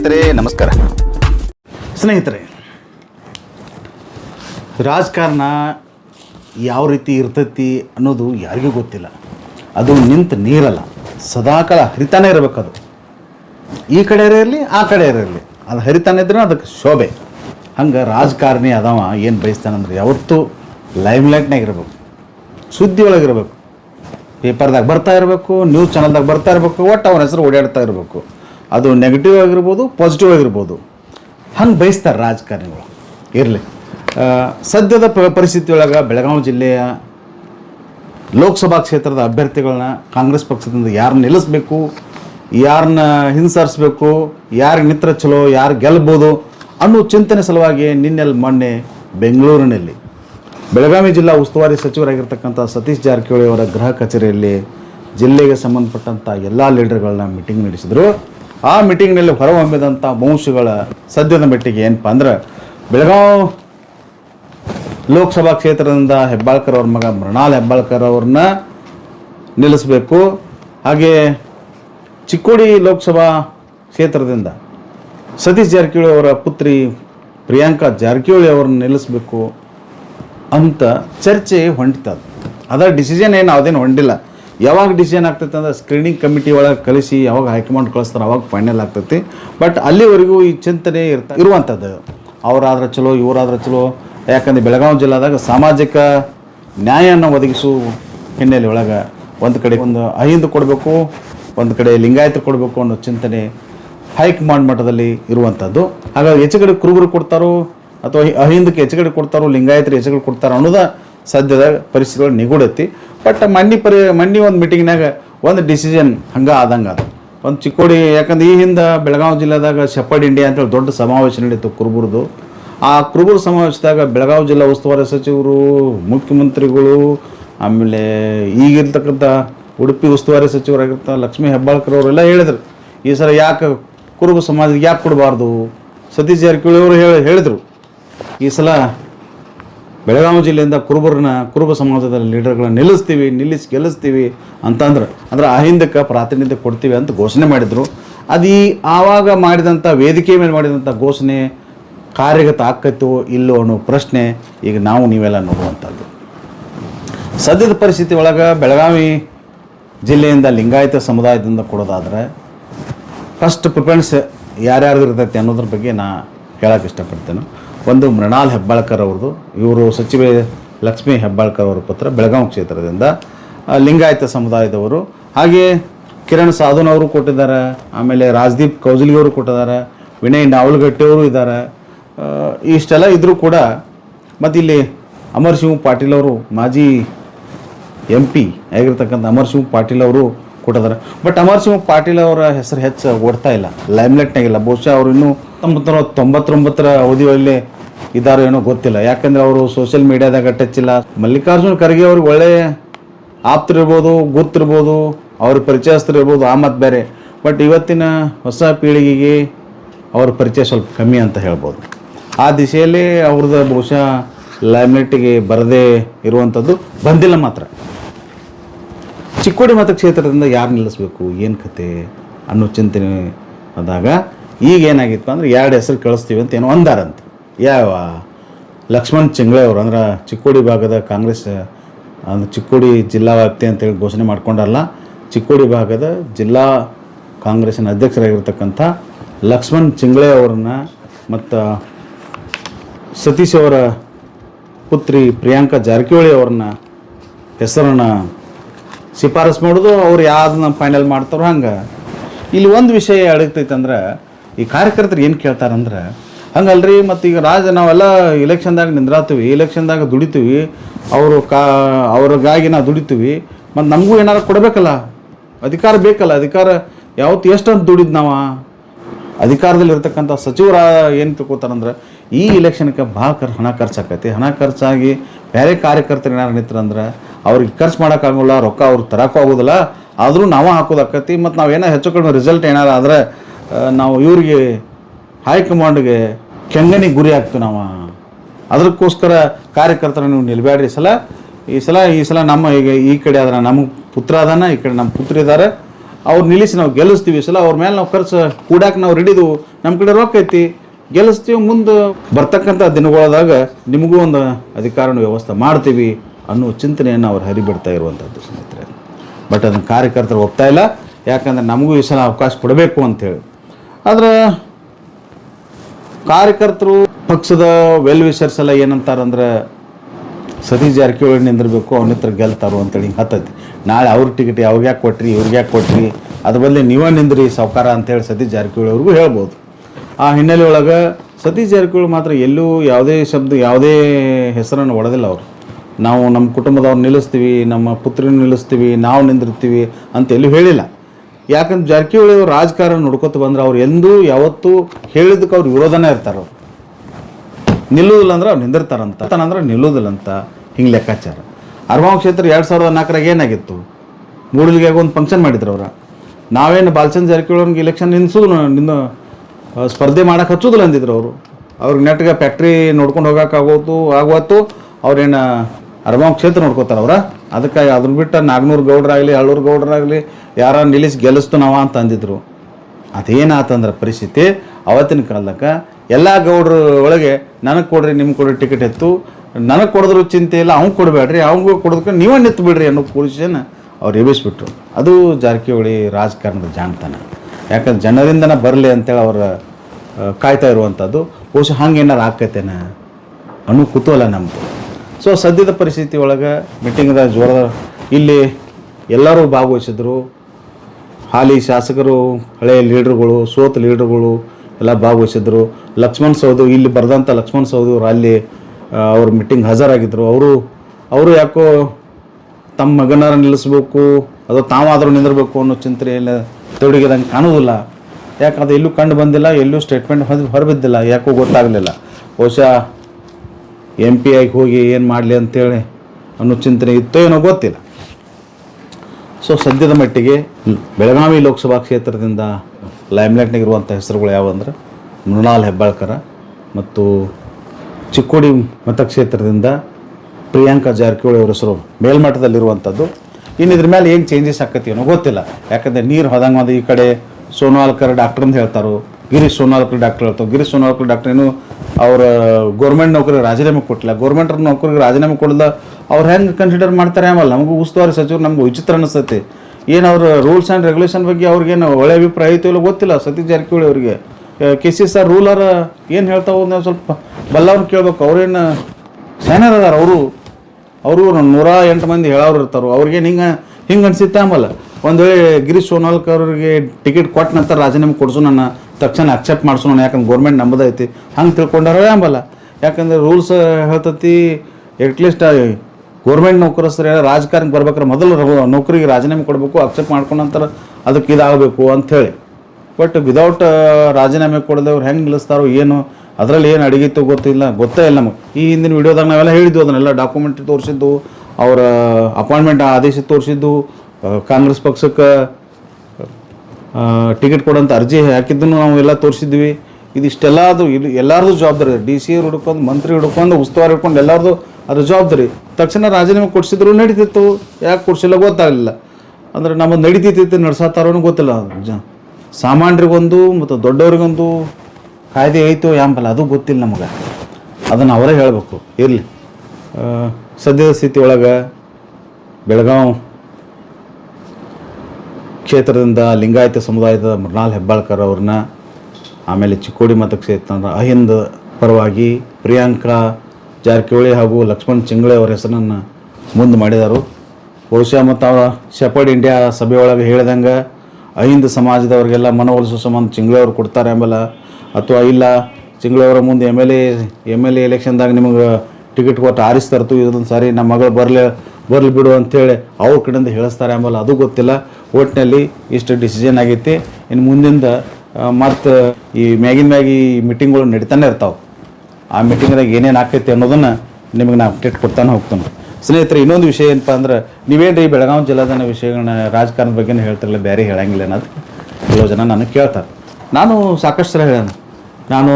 ಸ್ನೇಹಿತರೆ, ನಮಸ್ಕಾರ. ಸ್ನೇಹಿತರೆ, ರಾಜಕಾರಣ ಯಾವ ರೀತಿ ಇರ್ತೈತಿ ಅನ್ನೋದು ಯಾರಿಗೂ ಗೊತ್ತಿಲ್ಲ. ಅದು ನಿಂತ ನೀರಲ್ಲ. ಸದಾಕಾಲ ಹರಿತಾನೆ ಇರಬೇಕು ಅದು ಈ ಕಡೆ ಇರಲಿ, ಆ ಕಡೆ ಇರಲಿ. ಅದು ಹರಿತಾನೆ ಇದ್ರೆ ಅದಕ್ಕೆ ಶೋಭೆ. ಹಂಗೆ ರಾಜಕಾರಣಿ ಅದಾವ, ಏನು ಬಯಸ್ತಾನಂದ್ರೆ ಯಾವತ್ತೂ ಲೈಮ್ ಲೈಟ್ನಾಗ ಇರಬೇಕು. ಸುದ್ದಿ ಒಳಗಿರಬೇಕು ಪೇಪರ್ದಾಗ ಬರ್ತಾ ಇರಬೇಕು ನ್ಯೂಸ್ ಚಾನಲ್ದಾಗ ಬರ್ತಾ ಇರಬೇಕು, ಒಟ್ಟು ಅವನ ಹೆಸರು ಓಡಾಡ್ತಾ ಇರಬೇಕು. ಅದು ನೆಗೆಟಿವ್ ಆಗಿರ್ಬೋದು ಪಾಸಿಟಿವ್ ಆಗಿರ್ಬೋದು. ಹಂಗೆ ಬಯಸ್ತಾರೆ ರಾಜಕಾರಣಿಗಳು. ಇರಲಿ. ಸದ್ಯದ ಪ ಪರಿಸ್ಥಿತಿ ಒಳಗೆ ಬೆಳಗಾವಿ ಜಿಲ್ಲೆಯ ಲೋಕಸಭಾ ಕ್ಷೇತ್ರದ ಅಭ್ಯರ್ಥಿಗಳನ್ನ ಕಾಂಗ್ರೆಸ್ ಪಕ್ಷದಿಂದ ಯಾರನ್ನ ನಿಲ್ಲಿಸ್ಬೇಕು ಯಾರನ್ನ ಹಿಂಸರಿಸ್ಬೇಕು, ಯಾರು ನಿತ್ರ ಚಲೋ ಯಾರು ಗೆಲ್ಬೋದು ಅನ್ನೋ ಚಿಂತನೆ ಸಲುವಾಗಿ ನಿನ್ನೆಲ್ಲಿ ಮೊನ್ನೆ ಬೆಂಗಳೂರಿನಲ್ಲಿ. ಬೆಳಗಾವಿ ಜಿಲ್ಲಾ ಉಸ್ತುವಾರಿ ಸಚಿವರಾಗಿರ್ತಕ್ಕಂಥ ಸತೀಶ್ ಜಾರಕಿಹೊಳಿ ಅವರ ಗೃಹ ಕಚೇರಿಯಲ್ಲಿ ಜಿಲ್ಲೆಗೆ ಸಂಬಂಧಪಟ್ಟಂಥ ಎಲ್ಲ ಲೀಡರ್ಗಳನ್ನ ಮೀಟಿಂಗ್ ನಡೆಸಿದರು. ಆ ಮೀಟಿಂಗ್ನಲ್ಲಿ ಹೊರಹೊಮ್ಮಿದಂಥ ವಂಶಗಳ ಸದ್ಯದ ಮಟ್ಟಿಗೆ ಏನಪ್ಪ ಅಂದ್ರೆ ಬೆಳಗಾವ್ ಲೋಕಸಭಾ ಕ್ಷೇತ್ರದಿಂದ ಹೆಬ್ಬಾಳ್ಕರ್ ಅವ್ರ ಮಗ ಮೃಣಾಲ್ ಹೆಬ್ಬಾಳ್ಕರ್ ಅವ್ರನ್ನ ನಿಲ್ಲಿಸಬೇಕು. ಹಾಗೆ ಚಿಕ್ಕೋಡಿ ಲೋಕಸಭಾ ಕ್ಷೇತ್ರದಿಂದ ಸತೀಶ್ ಜಾರಕಿಹೊಳಿ ಅವರ ಪುತ್ರಿ ಪ್ರಿಯಾಂಕಾ ಜಾರಕಿಹೊಳಿ ಅವ್ರನ್ನ ನಿಲ್ಲಿಸಬೇಕು ಅಂತ ಚರ್ಚೆ ಹೊಂಟಿತದ ಅದರ ಡಿಸಿಷನ್ ಏನು, ಅದೇನು ಹೊಂಟಿಲ್ಲ ಯಾವಾಗ ಡಿಸಿಷನ್ ಆಗ್ತೈತೆ ಅಂದ್ರೆ ಸ್ಕ್ರೀನಿಂಗ್ ಕಮಿಟಿ ಒಳಗೆ ಕಲಿಸಿ ಯಾವಾಗ ಹೈಕಮಾಂಡ್ ಕಳಿಸ್ತಾರೆ ಅವಾಗ ಫೈನಲ್ ಆಗ್ತೈತಿ. ಬಟ್ ಅಲ್ಲಿವರೆಗೂ ಈ ಚಿಂತನೆ ಇರ್ತ ಇರುವಂಥದ್ದು ಅವರಾದ್ರೆ ಚಲೋ, ಇವರಾದ್ರೆ ಚಲೋ. ಯಾಕಂದ್ರೆ ಬೆಳಗಾವಿ ಜಿಲ್ಲಾದಾಗ ಸಾಮಾಜಿಕ ನ್ಯಾಯವನ್ನು ಒದಗಿಸುವ ಹಿನ್ನೆಲೆ ಒಳಗೆ ಒಂದು ಕಡೆ ಒಂದು ಅಹಿಂದು ಕೊಡಬೇಕು, ಒಂದು ಕಡೆ ಲಿಂಗಾಯತ ಕೊಡಬೇಕು ಅನ್ನೋ ಚಿಂತನೆ ಹೈಕಮಾಂಡ್ ಮಟ್ಟದಲ್ಲಿ ಇರುವಂಥದ್ದು ಹಾಗಾಗಿ ಹೆಚ್ಚು ಕಡೆ ಕುರುಬರು ಕೊಡ್ತಾರೋ, ಅಥವಾ ಅಹಿಂದಕ್ಕೆ ಹೆಚ್ಚು ಕಡೆ ಕೊಡ್ತಾರೋ, ಲಿಂಗಾಯತರು ಹೆಚ್ಚು ಕಡೆ ಕೊಡ್ತಾರೋ ಅನ್ನೋದ ಸದ್ಯದ ಪರಿಸ್ಥಿತಿಗಳು ನಿಗೂಢೈತಿ. ಬಟ್ ಮನ್ನಿ ಪರಿ, ಮನ್ನಿ ಒಂದು ಮೀಟಿಂಗ್ನಾಗ ಒಂದು ಡಿಸಿಷನ್ ಹಂಗೆ ಆದಂಗೆ ಅದು ಒಂದು ಚಿಕ್ಕೋಡಿ, ಯಾಕಂದ್ರೆ ಈ ಹಿಂದೆ ಬೆಳಗಾವಿ ಜಿಲ್ಲೆದಾಗ ಶೆಪರ್ಡ್ ಇಂಡಿಯಾ ಅಂತೇಳಿ ದೊಡ್ಡ ಸಮಾವೇಶ ನಡೀತು ಕುರುಬುರ್ದು. ಆ ಕುರುಬುರ್ ಸಮಾವೇಶದಾಗ ಬೆಳಗಾವಿ ಜಿಲ್ಲಾ ಉಸ್ತುವಾರಿ ಸಚಿವರು, ಮುಖ್ಯಮಂತ್ರಿಗಳು, ಆಮೇಲೆ ಈಗಿರ್ತಕ್ಕಂಥ ಉಡುಪಿ ಉಸ್ತುವಾರಿ ಸಚಿವರಾಗಿರ್ತ ಲಕ್ಷ್ಮೀ ಹೆಬ್ಬಾಳ್ಕರ್ ಅವರೆಲ್ಲ ಹೇಳಿದ್ರು. ಈ ಸಲ ಯಾಕೆ ಕುರುಬ ಸಮಾಜಕ್ಕೆ ಯಾಕೆ ಕೊಡಬಾರ್ದು? ಸತೀಶ್ ಜಾರಕಿಹೊಳಿ ಅವರು ಹೇಳಿ, ಹೇಳಿದರು. ಈ ಸಲ ಬೆಳಗಾವಿ ಜಿಲ್ಲೆಯಿಂದ ಕುರುಬರನ್ನ, ಕುರುಬ ಸಮಾಜದ ಲೀಡರ್ಗಳನ್ನ ನಿಲ್ಲಿಸ್ತೀವಿ, ನಿಲ್ಲಿಸಿ ಗೆಲ್ಲಿಸ್ತೀವಿ ಅಂತಂದ್ರೆ ಅಂದ್ರೆ ಅಹಿಂದಕ್ಕೆ ಪ್ರಾತಿನಿಧ್ಯ ಕೊಡ್ತೀವಿ ಅಂತ ಘೋಷಣೆ ಮಾಡಿದರು. ಅದು ಈ ಆವಾಗ ಮಾಡಿದಂಥ ವೇದಿಕೆ ಮೇಲೆ ಮಾಡಿದಂಥ ಘೋಷಣೆ ಕಾರ್ಯಗತ ಆಕ್ಕೈತೋ ಇಲ್ಲೋ ಅನ್ನೋ ಪ್ರಶ್ನೆ ಈಗ ನಾವು ನೀವೆಲ್ಲ ನೋಡುವಂಥದ್ದು ಸದ್ಯದ ಪರಿಸ್ಥಿತಿ ಒಳಗೆ ಬೆಳಗಾವಿ ಜಿಲ್ಲೆಯಿಂದ ಲಿಂಗಾಯತ ಸಮುದಾಯದಿಂದ ಕೊಡೋದಾದರೆ ಫಸ್ಟ್ ಪ್ರಿಫರೆನ್ಸ್ ಯಾರ್ಯಾರ್ದು ಇರ್ತೈತೆ ಅನ್ನೋದ್ರ ಬಗ್ಗೆ ನಾ ಹೇಳಕ್ಕೆ ಇಷ್ಟಪಡ್ತೇನೆ. ಒಂದು ಮೃಣಾಲ್ ಹೆಬ್ಬಾಳ್ಕರ್ ಅವ್ರದ್ದು. ಇವರು ಸಚಿವೆ ಲಕ್ಷ್ಮೀ ಹೆಬ್ಬಾಳ್ಕರ್ ಅವರ ಪುತ್ರ ಬೆಳಗಾವಿ ಕ್ಷೇತ್ರದಿಂದ ಲಿಂಗಾಯತ ಸಮುದಾಯದವರು. ಹಾಗೆ ಕಿರಣ್ ಸಾಧುನ್ ಅವರು ಕೊಟ್ಟಿದ್ದಾರೆ, ಆಮೇಲೆ ರಾಜದೀಪ್ ಕೌಜಲಿ ಅವರು ಕೊಟ್ಟಿದ್ದಾರೆ, ವಿನಯ್ ನಾವಲ್ಗಟ್ಟಿ ಅವರು ಇದ್ದಾರೆ. ಇಷ್ಟೆಲ್ಲ ಇದ್ದರೂ ಕೂಡ ಮತ್ತು ಇಲ್ಲಿ ಅಮರ್ ಶಿವ್ ಪಾಟೀಲ್ ಅವರು ಮಾಜಿ ಎಂ ಪಿ ಆಗಿರ್ತಕ್ಕಂಥ ಅಮರ್ ಶಿವ ಪಾಟೀಲ್ ಅವರು ಕೊಟ್ಟಿದ್ದಾರೆ. ಬಟ್ ಅಮರ್ ಸಿಂಗ್ ಪಾಟೀಲ್ ಅವರ ಹೆಸರು ಹೆಚ್ಚು ಓಡ್ತಾ ಇಲ್ಲ. ಲೈಮ್ಲೈಟ್ನಾಗಿಲ್ಲ ಬಹುಶಃ ಅವರು ಇನ್ನೂ ತೊಂಬತ್ತರ, ತೊಂಬತ್ತೊಂಬತ್ತರ ಅವಧಿಯಲ್ಲಿ ಇದ್ದಾರೋ ಏನೋ ಗೊತ್ತಿಲ್ಲ. ಯಾಕಂದ್ರೆ ಅವರು ಸೋಷಿಯಲ್ ಮೀಡಿಯಾದಾಗ ಟಚ್ ಇಲ್ಲ. ಮಲ್ಲಿಕಾರ್ಜುನ್ ಖರ್ಗೆ ಅವ್ರಿಗೆ ಒಳ್ಳೆ ಆಪ್ತರಿರ್ಬೋದು ಗೊತ್ತಿರ್ಬೋದು ಅವ್ರ ಪರಿಚಯಸ್ಥರಿರ್ಬೋದು ಆ ಮತ್ತು ಬೇರೆ. ಬಟ್ ಇವತ್ತಿನ ಹೊಸ ಪೀಳಿಗೆಗೆ ಅವ್ರ ಪರಿಚಯ ಸ್ವಲ್ಪ ಕಮ್ಮಿ ಅಂತ ಹೇಳ್ಬೋದು. ಆ ದಿಶೆಯಲ್ಲಿ ಅವ್ರದ್ದು ಬಹುಶಃ ಲೈಮ್ಲೈಟಿಗೆ ಬರದೇ ಇರುವಂಥದ್ದು ಬಂದಿಲ್ಲ ಮಾತ್ರ. ಚಿಕ್ಕೋಡಿ ಮತಕ್ಷೇತ್ರದಿಂದ ಯಾರು ನಿಲ್ಲಿಸ್ಬೇಕು? ಏನು ಕತೆ? ಅನ್ನೋ ಚಿಂತನೆ ಆದಾಗ ಈಗ ಏನಾಗಿತ್ತು ಅಂದ್ರೆ ಎರಡು ಹೆಸರು ಕಳಿಸ್ತೀವಿ ಅಂತ ಏನೋ ಅಂದಾರಂತೆ. ಯಾವ ಲಕ್ಷ್ಮಣ್ ಚಿಂಗ್ಳೆ ಅವರು ಅಂದ್ರೆ ಚಿಕ್ಕೋಡಿ ಭಾಗದ ಕಾಂಗ್ರೆಸ್, ಅಂದ್ರೆ ಚಿಕ್ಕೋಡಿ ಜಿಲ್ಲಾ ವ್ಯಾಪ್ತಿ ಅಂತೇಳಿ ಘೋಷಣೆ ಮಾಡ್ಕೊಂಡಲ್ಲ, ಚಿಕ್ಕೋಡಿ ಭಾಗದ ಜಿಲ್ಲಾ ಕಾಂಗ್ರೆಸ್ನ ಅಧ್ಯಕ್ಷರಾಗಿರ್ತಕ್ಕಂಥ ಲಕ್ಷ್ಮಣ್ ಚಿಂಗ್ಳೆ ಅವ್ರನ್ನ ಮತ್ತು ಸತೀಶ್ ಅವರ ಪುತ್ರಿ ಪ್ರಿಯಾಂಕಾ ಜಾರಕಿಹೊಳಿ ಅವ್ರನ್ನ ಹೆಸರನ್ನು ಶಿಫಾರಸ್ ಮಾಡೋದು, ಅವ್ರು ಯಾವ್ದನ್ನ ಫೈನಲ್ ಮಾಡ್ತಾರೋ ಹಂಗೆ. ಇಲ್ಲಿ ಒಂದು ವಿಷಯ ಅಡಗ್ತೈತೆ ಅಂದ್ರೆ ಈ ಕಾರ್ಯಕರ್ತರು ಏನು ಕೇಳ್ತಾರಂದ್ರೆ, ಹಂಗಲ್ರಿ, ಮತ್ತು ಈಗ ರಾಜ ನಾವೆಲ್ಲ ಇಲೆಕ್ಷನ್ದಾಗ ನಿಂದ್ರಾತೀವಿ ಇಲೆಕ್ಷನ್ದಾಗ ದುಡಿತೀವಿ, ಅವರು ಕಾ, ಅವ್ರಿಗಾಗಿ ನಾವು ದುಡಿತೀವಿ, ಮತ್ತು ನಮಗೂ ಏನಾರು ಕೊಡಬೇಕಲ್ಲ? ಅಧಿಕಾರ ಬೇಕಲ್ಲ, ಅಧಿಕಾರ ಯಾವತ್ತು ಎಷ್ಟಂತ ದುಡಿದ್ ನಾವು? ಅಧಿಕಾರದಲ್ಲಿ ಇರ್ತಕ್ಕಂಥ ಸಚಿವರ ಏನು ತಿಳ್ಕೊತಾರಂದ್ರೆ, ಈ ಇಲೆಕ್ಷನ್ಗೆ ಭಾಳ ಖರ್ ಹಣ ಖರ್ಚಾಕೈತಿ. ಹಣ ಖರ್ಚಾಗಿ ಬೇರೆ ಕಾರ್ಯಕರ್ತರು ಏನಾರು ನಿಂತ್ರಂದ್ರೆ ಅವ್ರಿಗೆ ಖರ್ಚು ಮಾಡೋಕ್ಕಾಗಲ್ಲ ರೊಕ್ಕ ಅವ್ರು ತರಕ್ಕೂ ಆಗೋದಿಲ್ಲ. ಆದರೂ ನಾವು ಹಾಕೋದಾಕತಿ ಮತ್ತು ನಾವು ಏನೋ ಹೆಚ್ಚು ಕಡಿಮೆ ರಿಸಲ್ಟ್ ಏನಾರ ಆದರೆ ನಾವು ಇವ್ರಿಗೆ ಹೈಕಮಾಂಡ್ಗೆ ಕೆಂಗನಿಗೆ ಗುರಿ ಆಗ್ತೀವಿ ನಾವು. ಅದಕ್ಕೋಸ್ಕರ ಕಾರ್ಯಕರ್ತರ ನೀವು ನಿಲ್ಬೇಡ್ರಿ ಈ ಸಲ. ಈ ಸಲ ಈ ಸಲ ನಮ್ಮ ಈಗ ಈ ಕಡೆ ಆದ್ರೆ ನಮ್ಮ ಪುತ್ರ ಅದಾನ, ಈ ಕಡೆ ನಮ್ಮ ಪುತ್ರ ಇದ್ದಾರೆ ಅವ್ರು ನಿಲ್ಲಿಸಿ ನಾವು ಗೆಲ್ಲಿಸ್ತೀವಿ ಈ ಸಲ. ಅವ್ರ ಮೇಲೆ ನಾವು ಖರ್ಚು ಕೂಡಾಕ ನಾವು ರೆಡಿದು ನಮ್ಮ ಕಡೆ ರೊಕ್ಕ ಐತಿ. ಗೆಲ್ಲಿಸ್ತೀವಿ ಮುಂದೆ ಬರ್ತಕ್ಕಂಥ ದಿನಗಳದಾಗ ನಿಮಗೂ ಒಂದು ಅಧಿಕಾರನ ವ್ಯವಸ್ಥೆ ಮಾಡ್ತೀವಿ. ಅನ್ನೋ ಚಿಂತನೆಯನ್ನು ಅವ್ರು ಹರಿಬಿಡ್ತಾ ಇರುವಂಥದ್ದು ಸ್ನೇಹಿತರೆ. ಬಟ್ ಅದನ್ನು ಕಾರ್ಯಕರ್ತರು ಒಪ್ತಾ ಇಲ್ಲ. ಯಾಕಂದ್ರೆ ನಮಗೂ ಈ ಸಲ ಅವಕಾಶ ಕೊಡಬೇಕು ಅಂಥೇಳಿ. ಆದ್ರೆ ಕಾರ್ಯಕರ್ತರು ಪಕ್ಷದ ವೆಲ್ ವಿಷರ್ಸ್ ಎಲ್ಲ ಏನಂತಾರಂದ್ರೆ ಸತೀಶ್ ಜಾರಕಿಹೊಳಿ ನಿಂದಿರಬೇಕು, ಅವನ ಹತ್ರ ಗೆಲ್ತಾರು ಅಂತೇಳಿ ಹಿಂಗೆ ಹತ್ತೈತಿ. ನಾಳೆ ಅವ್ರ ಟಿಕೆಟ್ ಅವ್ರಿಗೆ ಯಾಕೆ ಕೊಟ್ರಿ, ಇವ್ರಿಗೆ ಯಾಕೆ ಕೊಟ್ರಿ, ಅದ್ರ ಬದಲು ನೀವೇ ನಿಂದ್ರಿ ಸಾವುಕಾರ ಅಂತೇಳಿ ಸತೀಶ್ ಜಾರಕಿಹೊಳಿ ಅವ್ರಿಗೂ ಹೇಳ್ಬೋದು. ಆ ಹಿನ್ನೆಲೆ ಒಳಗೆ ಸತೀಶ್ ಜಾರಕಿಹೊಳಿ ಮಾತ್ರ ಎಲ್ಲೂ ಯಾವುದೇ ಶಬ್ದ, ಯಾವುದೇ ಹೆಸರನ್ನು ಒಡೆದಿಲ್ಲ ಅವರು. ನಾವು ನಮ್ಮ ಕುಟುಂಬದವ್ರು ನಿಲ್ಲಿಸ್ತೀವಿ, ನಮ್ಮ ಪುತ್ರಿನ ನಿಲ್ಲಿಸ್ತೀವಿ, ನಾವು ನಿಂದಿರ್ತೀವಿ ಅಂತ ಎಲ್ಲೂ ಹೇಳಿಲ್ಲ. ಯಾಕಂದ್ರೆ ಜಾರಕಿಹೊಳಿ ಅವರು ರಾಜಕಾರಣ ನೋಡ್ಕೊತ ಬಂದ್ರೆ ಅವ್ರು ಎಂದೂ ಯಾವತ್ತೂ ಹೇಳಿದ್ದಕ್ಕೆ ಅವ್ರು ವಿರೋಧನೇ ಇರ್ತಾರೆ ಅವ್ರು. ನಿಲ್ಲುವುದಿಲ್ಲ ಅಂದ್ರೆ ಅವ್ರು ನಿಂದಿರ್ತಾರಂತ. ಅಂದ್ರೆ ನಿಲ್ಲುವುದಿಲ್ಲ ಅಂತ ಹಿಂಗೆ ಲೆಕ್ಕಾಚಾರ. ಅರ್ವಾಂ ಕ್ಷೇತ್ರ ಎರಡು ಸಾವಿರದ ನಾಲ್ಕರಾಗ ಏನಾಗಿತ್ತು? ಮೂಡಲಿಗೆ ಒಂದು ಫಂಕ್ಷನ್ ಮಾಡಿದ್ರು ಅವ್ರ. ನಾವೇನು ಬಾಲಚಂದ್ರ ಜಾರಕಿಹೊಳಿ ಇಲೆಕ್ಷನ್ ನಿನ್ಸು ನಿನ್ನ ಸ್ಪರ್ಧೆ ಮಾಡಕ್ಕೆ ಹಚ್ಚೋದಿಲ್ಲ ಅಂದಿದ್ರು ಅವರು. ಅವ್ರಿಗೆ ನೆಟ್ಗೆ ಫ್ಯಾಕ್ಟ್ರಿ ನೋಡ್ಕೊಂಡು ಹೋಗೋಕ್ಕಾಗೋತು ಆಗೋತು ಅವ್ರೇನು ಅರ್ಮಾವ್ ಕ್ಷೇತ್ರ ನೋಡ್ಕೋತಾರೆ ಅವ್ರ. ಅದಕ್ಕಾಗಿ ಅದನ್ನ ಬಿಟ್ಟು ನಾಗ್ನೂರು ಗೌಡ್ರಾಗಲಿ ಹಳ್ಳೂರು ಗೌಡ್ರಾಗಲಿ ಯಾರ ನಿಲ್ಲಿಸಿ ಗೆಲ್ಲಿಸ್ತು ನಾವ ಅಂತ ಅಂದಿದ್ರು. ಅದೇನಾತಂದ್ರೆ ಪರಿಸ್ಥಿತಿ? ಅವತ್ತಿನ ಕಾಲದಾಗ ಎಲ್ಲ ಗೌಡ್ರ ಒಳಗೆ ನನಗೆ ಕೊಡ್ರಿ, ನಿಮ್ಗೆ ಕೊಡ್ರಿ ಟಿಕೆಟ್ ಎತ್ತು. ನನಗೆ ಕೊಡಿದ್ರು ಚಿಂತೆ ಇಲ್ಲ, ಅವ್ನು ಕೊಡಬೇಡ್ರಿ, ಅವ್ನಿಗೂ ಕೊಡೋದಕ್ಕೆ ನೀವೇ ನಿಂತು ಬಿಡ್ರಿ ಅನ್ನೋ ಪೊಸಿಷನ್ ಅವ್ರು ಎಬ್ಬಿಸ್ಬಿಟ್ರು. ಅದು ಜಾರಕಿಹೊಳಿ ರಾಜಕಾರಣದ ಜಾಣತನ. ಯಾಕಂದ್ರೆ ಜನರಿಂದನೇ ಬರಲಿ ಅಂತೇಳಿ ಅವ್ರ ಕಾಯ್ತಾ ಇರುವಂಥದ್ದು ಬಹುಶಃ ಹಂಗೇನಾರು ಆಕೈತೇನ ಅನ್ನೋ ಕುತೂಹಲ ನಮ್ಮದು ಸೊ ಸದ್ಯದ ಪರಿಸ್ಥಿತಿ ಒಳಗೆ ಮೀಟಿಂಗ್ದ ಜೋರದ ಇಲ್ಲಿ ಎಲ್ಲರೂ ಭಾಗವಹಿಸಿದ್ರು. ಹಾಲಿ ಶಾಸಕರು, ಹಳೆಯ ಲೀಡ್ರುಗಳು, ಸೋತ ಲೀಡ್ರ್ಗಳು ಎಲ್ಲ ಭಾಗವಹಿಸಿದ್ರು. ಲಕ್ಷ್ಮಣ್ ಸೌದು ಇಲ್ಲಿ ಬರೆದಂಥ ಲಕ್ಷ್ಮಣ್ ಸೌದು ಅಲ್ಲಿ ಅವರು ಮೀಟಿಂಗ್ ಹಾಜರಾಗಿದ್ದರು ಅವರು ಅವರು ಯಾಕೋ ತಮ್ಮ ಮಗನಾರ ನಿಲ್ಲಿಸ್ಬೇಕು, ಅದು ತಾವಾದರೂ ನಿಂದಿರಬೇಕು ಅನ್ನೋ ಚಿಂತನೆಯಲ್ಲಿ ತೊಡಗಿದಂಗೆ ಕಾಣೋದಿಲ್ಲ ಯಾಕಂದ್ರೆ ಎಲ್ಲೂ ಕಂಡು ಬಂದಿಲ್ಲ ಎಲ್ಲೂ ಸ್ಟೇಟ್ಮೆಂಟ್ ಹೊರಬಿದ್ದಿಲ್ಲ, ಯಾಕೋ ಗೊತ್ತಾಗಲಿಲ್ಲ. ಬಹುಶಃ ಎಂ ಪಿ ಆಗಿ ಹೋಗಿ ಏನು ಮಾಡಲಿ ಅಂತೇಳಿ ಅನ್ನೋ ಚಿಂತನೆ ಇತ್ತೋ ಏನೋ ಗೊತ್ತಿಲ್ಲ. ಸೊ ಸದ್ಯದ ಮಟ್ಟಿಗೆ ಬೆಳಗಾವಿ ಲೋಕಸಭಾ ಕ್ಷೇತ್ರದಿಂದ ಲೈಮ್ಲೈಟ್ನಾಗ ಇರುವಂಥ ಹೆಸರುಗಳು ಯಾವಂದ್ರೆ ಮೃಣಾಲ್ ಹೆಬ್ಬಾಳ್ಕರ ಮತ್ತು ಚಿಕ್ಕೋಡಿ ಮತಕ್ಷೇತ್ರದಿಂದ ಪ್ರಿಯಾಂಕಾ ಜಾರಕಿಹೊಳಿ ಅವರ ಹೆಸರು ಮೇಲ್ಮಟ್ಟದಲ್ಲಿರುವಂಥದ್ದು ಇನ್ನು ಇದ್ರ ಮೇಲೆ ಏನು ಚೇಂಜಸ್ ಆಕತಿ ಏನೋ ಗೊತ್ತಿಲ್ಲ. ಯಾಕಂದರೆ ನೀರು ಹೋದಂಗೆ ಈ ಕಡೆ ಸೋನಾಲ್ಕರ್ ಡಾಕ್ಟರ್ ಅಂತ ಹೇಳ್ತಾರೋ, ಗಿರೀಶ್ ಸೋನಾಲ್ಕರ್ ಡಾಕ್ಟರ್ ಹೇಳ್ತಾವೆ ಗಿರೀಶ್ ಸೋನಾಲ್ಕರ್ ಡಾಕ್ಟರ್ ಏನು ಅವ್ರ ಗೌರ್ಮೆಂಟ್ ನೌಕರಿಗೆ ರಾಜೀನಾಮೆ ಕೊಟ್ಟಿಲ್ಲ. ಗೌರ್ಮೆಂಟ್ ನೌಕರಿಗೆ ರಾಜೀನಾಮೆ ಕೊಡಲ್ಲ. ಅವ್ರು ಹೆಂಗೆ ಕನ್ಸಿಡರ್ ಮಾಡ್ತಾರೆ ಆಮೇಲೆ ನಮಗೂ ಉಸ್ತುವಾರಿ ಸಚಿವರು ನಮ್ಗೆ ವಿಚಿತ್ರ ಅನಿಸ್ತೈತಿ. ಏನು ಅವ್ರ ರೂಲ್ಸ್ ಆ್ಯಂಡ್ ರೆಗ್ಯುಲೇಷನ್ ಬಗ್ಗೆ ಅವ್ರಿಗೇನು ಒಳ್ಳೆ ಅಭಿಪ್ರಾಯ ಐತೋ ಇಲ್ಲ ಗೊತ್ತಿಲ್ಲ. ಸತೀಶ್ ಜಾರಕಿಹೊಳಿ ಅವರಿಗೆ. ಕೆ ಸಿ ಸರ್ ರೂಲರ್ ಏನು ಹೇಳ್ತಾವ ನಾವು ಸ್ವಲ್ಪ ಬಲ್ಲವ್ರನ್ನ ಕೇಳ್ಬೇಕು. ಅವ್ರೇನು ಸೈನರ್ ಅದಾರ ಅವರು. ಅವರು ನೂರ ಎಂಟು ಮಂದಿ ಹೇಳೋರು ಇರ್ತಾರೆ. ಅವ್ರಿಗೆ ಹಿಂಗೆ ಹಿಂಗೆ ಅನಿಸುತ್ತೆ ಆಮೇಲೆ ಒಂದು ವೇಳೆ ಗಿರೀಶ್ ಸೋನಾಲ್ಕರ್ ಅವರಿಗೆ ಟಿಕೆಟ್ ಕೊಟ್ಟ ನಂತರ ರಾಜೀನಾಮೆ ಕೊಡಿಸು ನನ್ನ ತಕ್ಷಣ ಅಕ್ಸೆಪ್ಟ್ ನಾನು, ಯಾಕಂದ್ರೆ ಗೌರ್ಮೆಂಟ್ ನಂಬದೈತಿ. ಹಂಗೆ ತಿಳ್ಕೊಂಡಾರ ಅಂಬಲ್ಲ ಯಾಕಂದ್ರೆ ರೂಲ್ಸ್ ಹೇಳ್ತತಿ ಅಟ್ಲೀಸ್ಟ್ ಗೌರ್ಮೆಂಟ್ ನೌಕರಸ್ಥರು ರಾಜಕಾರಣಕ್ಕೆ ಬರ್ಬೇಕಾದ್ರೆ ಮೊದಲು ನೌಕರಿಗೆ ರಾಜೀನಾಮೆ ಕೊಡಬೇಕು ಅಕ್ಸೆಪ್ಟ್ ಮಾಡ್ಕೊಂಡ ನಂತರ ಅದಕ್ಕೆ ಇದಾಗಬೇಕು ಅಂಥೇಳಿ. ಬಟ್ ವಿದೌಟ್ ರಾಜೀನಾಮೆ ಕೊಡದವ್ರು ಹೆಂಗೆ ನಿಲ್ಲಿಸ್ತಾರೋ ಏನು, ಅದರಲ್ಲಿ ಏನು ಅಡಿಗಿತ್ತು ಗೊತ್ತಿಲ್ಲ, ಗೊತ್ತೇ ಇಲ್ಲ ನಮಗೆ. ಈ ಹಿಂದಿನ ವಿಡಿಯೋದಾಗ ನಾವೆಲ್ಲ ಹೇಳಿದ್ವು ಅದನ್ನೆಲ್ಲ ಡಾಕ್ಯುಮೆಂಟ್ ತೋರಿಸಿದ್ದು, ಅವರ ಅಪಾಯಿಂಟ್ಮೆಂಟ್ ಆದೇಶ ತೋರಿಸಿದ್ದು ಕಾಂಗ್ರೆಸ್ ಪಕ್ಷಕ್ಕೆ ಟಿಕೆಟ್ ಕೊಡೋಂಥ ಅರ್ಜಿ ಹಾಕಿದ್ದನ್ನು ನಾವು ಎಲ್ಲ ತೋರಿಸಿದ್ವಿ. ಇದಿಷ್ಟೆಲ್ಲ ಅದು ಇಲ್ಲಿ ಎಲ್ಲರದು ಜವಾಬ್ದಾರಿ ಡಿ ಸಿ ಅವ್ರು ಹಿಡ್ಕೊಂಡು, ಮಂತ್ರಿ ಹಿಡ್ಕೊಂಡು, ಉಸ್ತುವಾರಿ ಹಿಡ್ಕೊಂಡು ಎಲ್ಲರದು ಅದು ಜವಾಬ್ದಾರಿ. ತಕ್ಷಣ ರಾಜೀನಾಮೆ ಕೊಡಿಸಿದ್ರು ನಡೀತಿತ್ತು. ಯಾಕೆ ಕೊಡಿಸಿಲ್ಲ ಗೊತ್ತಾಗಲಿಲ್ಲ. ಅಂದ್ರೆ ನಮ್ಮದು ನಡೀತಿತ್ತು ನಡ್ಸತ್ತಾರೋ ಗೊತ್ತಿಲ್ಲ. ಜ, ಸಾಮಾನ್ಯರಿಗೊಂದು ಮತ್ತು ದೊಡ್ಡವ್ರಿಗೊಂದು ಕಾಯ್ದೆ ಐತೋ ಯಾಂಬಲ್ಲ ಅದು ಗೊತ್ತಿಲ್ಲ ನಮಗೆ. ಅದನ್ನು ಅವರೇ ಹೇಳಬೇಕು. ಇರಲಿ. ಸದ್ಯದ ಸ್ಥಿತಿ ಒಳಗೆ ಬೆಳಗಾವ್ ಕ್ಷೇತ್ರದಿಂದ ಲಿಂಗಾಯತ ಸಮುದಾಯದ ಮೃಣಾಲ್ ಹೆಬ್ಬಾಳ್ಕರ್ ಅವ್ರನ್ನ, ಆಮೇಲೆ ಚಿಕ್ಕೋಡಿ ಮತಕ್ಷೇತ್ರದ ಅಹಿಂದ ಪರವಾಗಿ ಪ್ರಿಯಾಂಕಾ ಜಾರಕಿಹೊಳಿ ಹಾಗೂ ಲಕ್ಷ್ಮಣ್ ಚಿಂಗ್ಳೆ ಅವರ ಹೆಸರನ್ನು ಮುಂದೆ ಮಾಡಿದರು. ಬಹುಶಃ ಮತ್ತು ಅವರ ಶೆಪರ್ಡ್ ಇಂಡಿಯಾ ಸಭೆಯೊಳಗೆ ಹೇಳಿದಂಗೆ ಅಹಿಂದ ಸಮಾಜದವರಿಗೆಲ್ಲ ಮನವೊಲಿಸುವ ಸಂಬಂಧ ಚಿಂಗಳೆ ಅವರು ಕೊಡ್ತಾರೆ ಎಂಬಲ್ಲ ಅಥವಾ ಇಲ್ಲ, ಚಿಂಗಳೆ ಅವರ ಮುಂದೆ M L A M L A ಎಲೆಕ್ಷನ್ದಾಗ ನಿಮಗೆ ಟಿಕೆಟ್ ಕೊಟ್ಟು ಆರಿಸ್ತಾರತು ಇದೊಂದು ಸಾರಿ ನಮ್ಮ ಮಗಳು ಬರಲಿ ಬರಲಿ ಬಿಡು ಅಂತೇಳಿ ಅವ್ರ ಕಡೆಯಿಂದ ಹೇಳಿಸ್ತಾರೆ ಆಮೇಲೆ ಅದು ಗೊತ್ತಿಲ್ಲ. ಒಟ್ಟಿನಲ್ಲಿ ಇಷ್ಟು ಡಿಸಿಷನ್ ಆಗೈತಿ. ಇನ್ನು ಮುಂದಿಂದ ಮತ್ತು ಈ ಮ್ಯಾಗಿನ ಮ್ಯಾಗಿ ಮೀಟಿಂಗ್ಗಳು ನಡೀತಾನೆ ಇರ್ತಾವೆ. ಆ ಮೀಟಿಂಗ್ದಾಗ ಏನೇನು ಆಗ್ತೈತಿ ಅನ್ನೋದನ್ನು ನಿಮಗೆ ನಾನು ಅಪ್ಡೇಟ್ ಕೊಡ್ತಾನೆ ಹೋಗ್ತಾನೆ. ಸ್ನೇಹಿತರೆ, ಇನ್ನೊಂದು ವಿಷಯ ಏನಪ್ಪ ಅಂದ್ರೆ, ನೀವೇನ್ರಿ ಬೆಳಗಾವಿ ಜಿಲ್ಲಾದನ ವಿಷಯಗಳನ್ನ ರಾಜಕಾರಣದ ಬಗ್ಗೆ ಹೇಳ್ತಿರಲ್ಲ ಬೇರೆ ಹೇಳಂಗಿಲ್ಲ ಅನ್ನೋದು ಕೆಲವು ಜನ ನನಗೆ ಕೇಳ್ತಾರೆ. ನಾನು ಸಾಕಷ್ಟು ಸಲ ಹೇಳೋಣ ನಾನು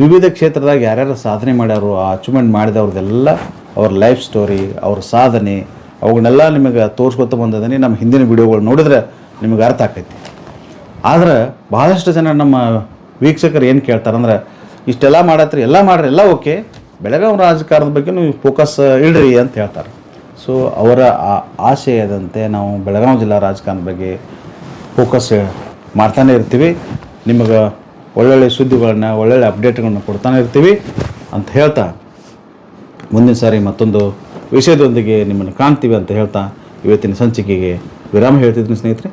ವಿವಿಧ ಕ್ಷೇತ್ರದಾಗ ಯಾರ್ಯಾರು ಸಾಧನೆ ಮಾಡ್ಯಾರು, ಆ ಅಚೀವ್ಮೆಂಟ್ ಮಾಡಿದವ್ರದ್ದೆಲ್ಲ ಅವ್ರ ಲೈಫ್ ಸ್ಟೋರಿ ಅವ್ರ ಸಾಧನೆ ಅವುಗಳನ್ನೆಲ್ಲ ನಿಮಗೆ ತೋರಿಸ್ಕೊತ ಬಂದದನಿ ನಮ್ಮ ಹಿಂದಿನ ವಿಡಿಯೋಗಳು ನೋಡಿದ್ರೆ ನಿಮಗೆ ಅರ್ಥ ಆಕೈತಿ. ಆದ್ರೆ ಭಾಳಷ್ಟು ಜನ ನಮ್ಮ ವೀಕ್ಷಕರು ಏನು ಕೇಳ್ತಾರಂದ್ರೆ ಇಷ್ಟೆಲ್ಲ ಮಾಡತ್ರಿ, ಎಲ್ಲ ಮಾಡ್ರಿ, ಎಲ್ಲ ಓಕೆ. ಬೆಳಗಾವಿ ರಾಜಕಾರಣದ ಬಗ್ಗೆ ನೀವು ಫೋಕಸ್ ಇಡ್ರಿ ಅಂತ ಹೇಳ್ತಾರೆ. ಸೊ ಅವರ ಆ- ಆಶಯದಂತೆ ನಾವು ಬೆಳಗಾವಿ ಜಿಲ್ಲಾ ರಾಜಕಾರಣದ ಬಗ್ಗೆ ಫೋಕಸ್ ಮಾಡ್ತಾನೆ ಇರ್ತೀವಿ. ನಿಮಗೆ ಒಳ್ಳೊಳ್ಳೆ ಸುದ್ದಿಗಳನ್ನ, ಒಳ್ಳೊಳ್ಳೆ ಅಪ್ಡೇಟ್ಗಳನ್ನ ಕೊಡ್ತಾನೆ ಇರ್ತೀವಿ ಅಂತ ಹೇಳ್ತಾ ಮುಂದಿನ ಸಾರಿ ಮತ್ತೊಂದು ವಿಷಯದೊಂದಿಗೆ ನಿಮ್ಮನ್ನು ಕಾಣ್ತೀವಿ ಅಂತ ಹೇಳ್ತಾ ಇವತ್ತಿನ ಸಂಚಿಕೆಗೆ ವಿರಾಮ ಹೇಳ್ತಿದ್ದೀನಿ ಸ್ನೇಹಿತರೆ.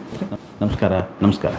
ನಮಸ್ಕಾರ ನಮಸ್ಕಾರ.